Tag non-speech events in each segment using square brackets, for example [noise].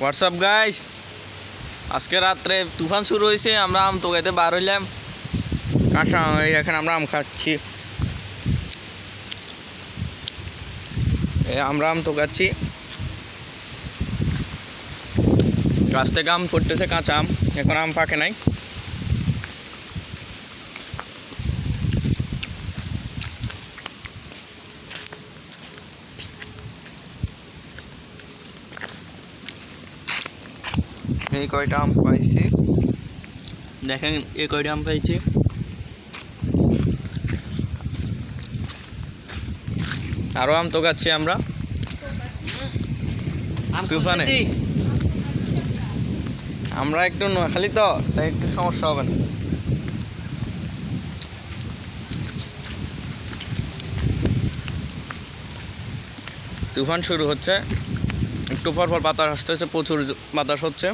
WhatsApp guys আজকে রাত্রে তুফান শুরু হয়েছে, আমরা আম তোগাইতে বার হইলাম। কাঁচা এখানে আমরা আম খাচ্ছি। আমরা আম তোগাচ্ছি। গাছ থেকে আম পড়তেছে কাঁচা আম, এখন আম পাকে নাই। এই কয়টা আম পাইছি? দেখেন এই কয়টা আম পাইছি? আরও আম তো গাচ্ছি আমরা। তুফানে। আমরা একটু নোয়াখালী তো তাই একটু সমস্যা হবে না। তুফান শুরু হচ্ছে। একটু পর পর বাতাস আসতেছে প্রচুর বাতাস হচ্ছে।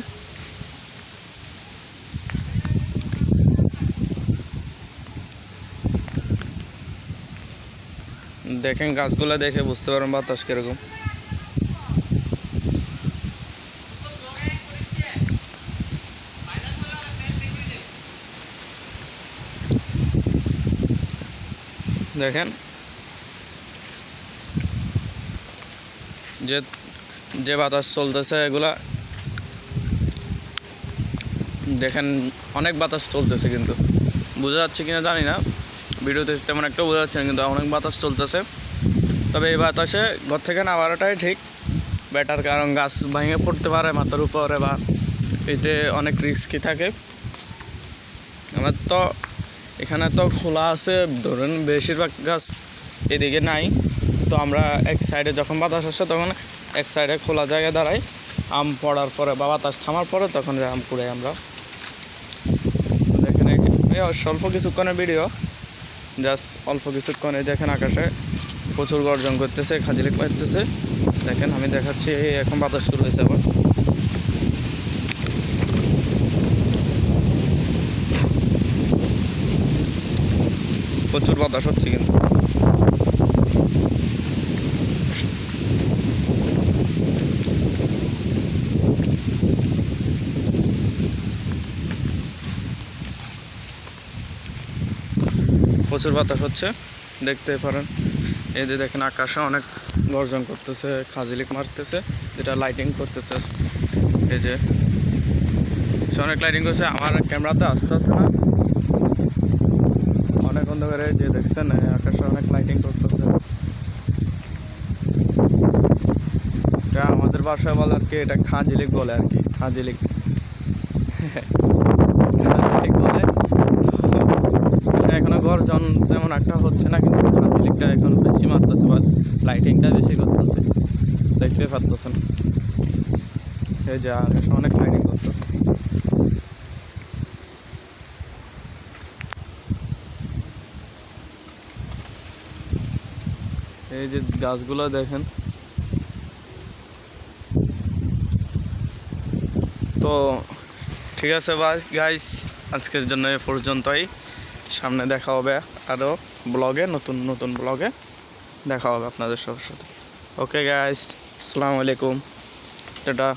দেখেন গাছগুলা দেখে বুঝতে পারেন বাতাস কীরকম। দেখেন। যে যে বাতাস চলতেছে এগুলা, দেখেন অনেক বাতাস চলতেছে কিন্তু। বোঝা যাচ্ছে কিনা জানি না। ভিডিওতে তেমন একটা বোঝা যাচ্ছে না, কিন্তু অনেক বাতাস চলতেছে। তবে এই বাতাসে ঘর থেকে নামানোটাই ঠিক। বেটার কারণ গাছ ভেঙে পড়তে পারে, মাথার উপরে বা এতে অনেক রিস্কি থাকে। আমার তো এখানে তো খোলা আছে, ধরুন বেশিরভাগ গাছ এদিকে নাই। তো আমরা এক সাইডে যখন বাতাস আসে তখন এক সাইডে খোলা জায়গায় দাঁড়াই। আম পড়ার পরে বা বাতাস থামার পরে তখন আম কুড়াই আমরা। এই স্বল্প কিছুক্ষণের ভিডিও জাস্ট অল্প কিছুক্ষণ এই দেখেন আকাশে প্রচুর গর্জন করতেছে খাজিলিক মারতেছে দেখেন, আমি দেখাচ্ছি এখন বাতাস শুরু হয়েছে আবার। প্রচুর বাতাস হচ্ছে কিন্তু। প্রচুর বাতাস হচ্ছে, দেখতে পারেন। এই যে দেখেন আকাশে অনেক গর্জন করতেছে, খাজিলিক মারতেছে, যেটা লাইটিং করতেছে। এই যে, সে অনেক লাইটিং করছে, আমার ক্যামেরাতে আসতে আসে না। অনেক অন্ধকারে যে দেখছেন আকাশে অনেক লাইটিং করতেছে। আমাদের বাসায় বলে আর কি, এটা খাজিলিক বলে আর কি, খাজিলিক [laughs] বলে গর্জন তেমন একটা হচ্ছে না, কিন্তু খাজিলিকটা এখন বেশি মারতেছে বা লাইটিংটা বেশি করতেছে। দেখতে পারতেছেন। এই যে আকাশে অনেক লাইটিং করতেছে। এই যে গাছগুলো দেখেন। তো ঠিক আছে বাস গাইস আজকের জন্য এ পর্যন্তই। সামনে দেখা হবে আরও ব্লগে, নতুন নতুন ব্লগে। দেখা হবে আপনাদের সবার সাথে। ওকে গাইস আসসালামু আলাইকুম। টাটা।